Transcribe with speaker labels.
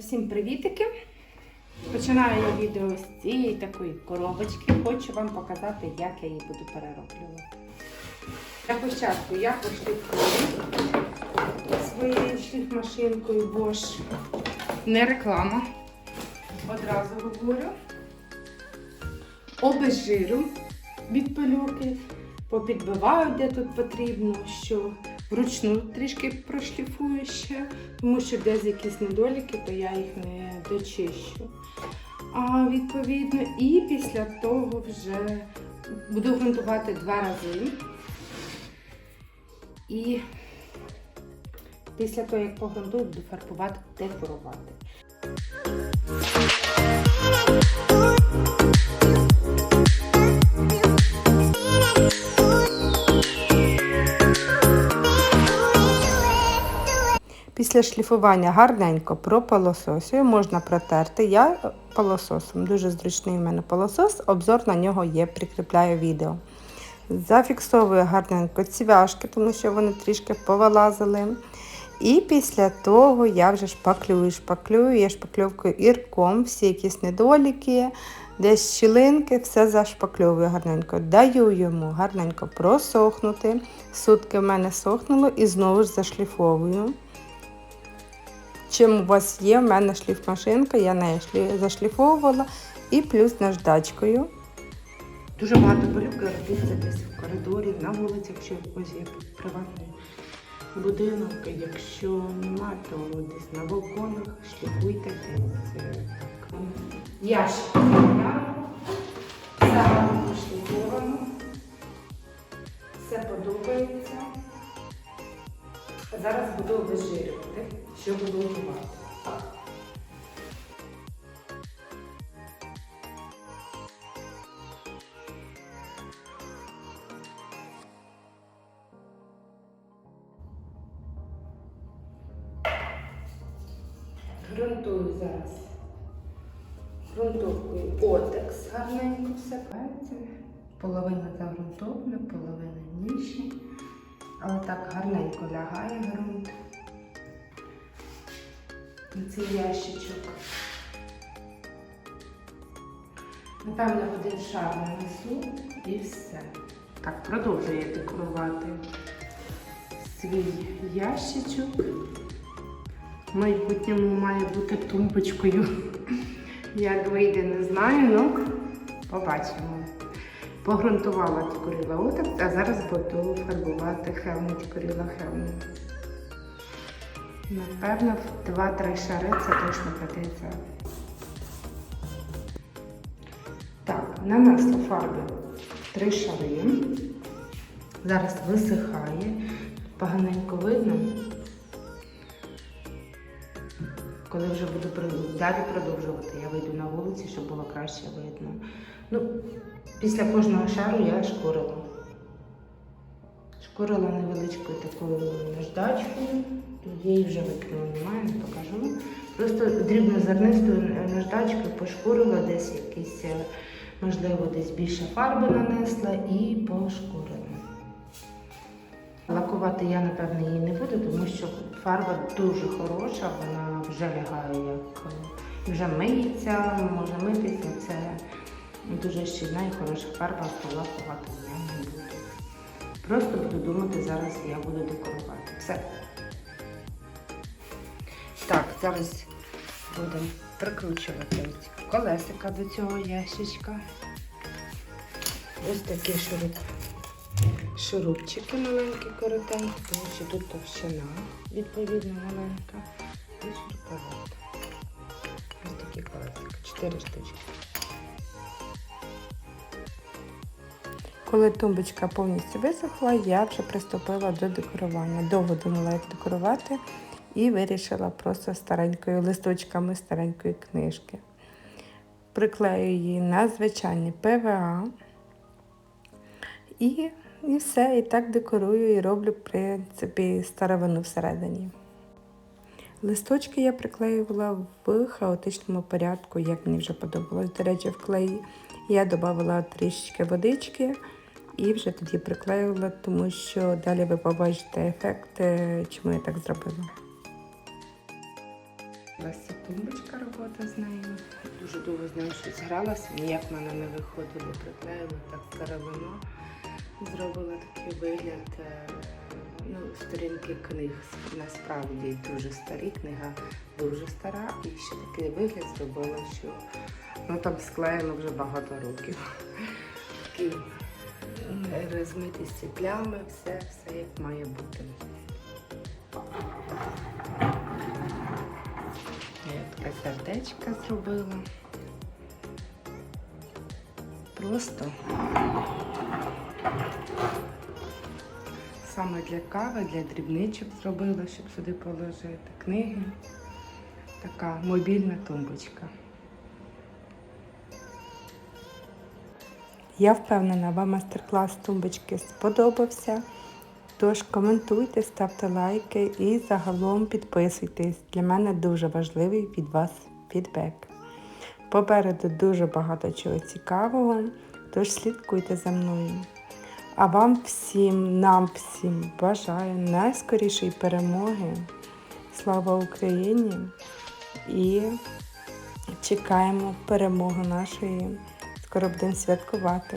Speaker 1: Всім привітики! Починаю я відео з цієї такої коробочки. Хочу вам показати, як я її буду перероблювати. Для початку я пошліфую своєю шліфмашинкою Bosch. Не реклама. Одразу говорю. Обезжирю від пилюки, попідбиваю, де тут потрібно, що вручну трішки прошліфую ще, тому що десь якісь недоліки, то я їх не дочищу. А, відповідно, і після того вже буду ґрунтувати два рази. І після того, як погрунтую, буду фарбувати, декорувати. Після шліфування гарненько пропилососюю, можна протерти. Я пилососом, дуже зручний в мене пилосос, обзор на нього є, прикріпляю відео. Зафіксовую гарненько цвяшки, тому що вони трішки повилазили. І після того я вже шпаклюю, шпаклюю, я шпакльовкою ірком, всі якісь недоліки, десь щілинки, все зашпакльовую гарненько. Даю йому гарненько просохнути. Сутки в мене сохнуло і знову ж зашліфовую. Чим у вас є, в мене шліфмашинка, я нею зашліфовувала і плюс наждачкою. Дуже багато полюбки робиться десь в коридорі, на вулиці, якщо в когось є приватний будинок. Якщо немає, то десь на балконах шліфуйте десь е, так. Я зараз що буду готувати. Грунтую зараз грунтовкою отекс гарненько все. Половина загрунтована, половина нижче. Але так гарненько лягає ґрунт. На цей ящичок. Напевно, один шар нанесу і все. Так, продовжую декорувати свій ящичок. В майбутньому має бути тумбочкою. Як вийде, не знаю, ну побачимо. Погрунтувала Тікоріла Отак, а зараз буду фарбувати хелми Тікоріла Хелми. Напевно, в 2-3 шари це точно придеться. Так, нанесла фарби 3 шари. Зараз висихає. Поганенько видно. Коли вже буду далі продовжувати, я вийду на вулиці, щоб було краще видно. Ну, після кожного шару я шкурила. Шкурила невеличкою такою наждачкою. Тут я її вже викинула, немає, не покажу. Просто дрібнозернистою наждачкою пошкурила десь якісь, е, можливо, десь більше фарби нанесла і пошкурила. Лакувати я, напевно, її не буду, тому що фарба дуже хороша, вона вже лягає як е, вже миється, може митися. Це дуже щільна і хороша фарба, то лакувати я не буду. Просто буду думати, зараз я буду декорувати. Все. Так, зараз будемо прикручувати колесика до цього ящичка. Ось такі шуруп. шурупчики маленькі, коротенькі, тому що тут товщина відповідно маленька. І шуруповерт. Ось такі колесика, 4 штучки. Коли тумбочка повністю висохла, я вже приступила до декорування. Довго думала, як декорувати, і вирішила просто старенькою листочками старенької книжки. Приклею її на звичайний ПВА. І, і все, і так декорую і роблю, в принципі, старовину всередині. Листочки я приклеювала в хаотичному порядку, як мені вже подобалось. До речі, в клеї я додавала трішечки водички і вже тоді приклеювала, тому що далі ви побачите ефект, чому я так зробила. Ось тумбочка робота з нею. Дуже довго з нею щось гралася, ніяк в мене не виходило, приклеїла так старовину. Зробила такий вигляд е, ну, сторінки книг. Насправді дуже старі, книга дуже стара. І ще такий вигляд зробила, що ну, там склеєно вже багато років. Такі м, розмитісті плями, все, все як має бути. Я таке сердечко зробила. Просто саме для кави, для дрібничок зробила, щоб сюди положити книги. Така мобільна тумбочка. Я впевнена, вам майстер-клас тумбочки сподобався. Тож коментуйте, ставте лайки і загалом підписуйтесь. Для мене дуже важливий від вас фідбек. Попереду дуже багато чого цікавого, тож слідкуйте за мною. А вам всім, нам всім бажаю найскорішої перемоги. Слава Україні! І чекаємо перемоги нашої. Скоро будемо святкувати.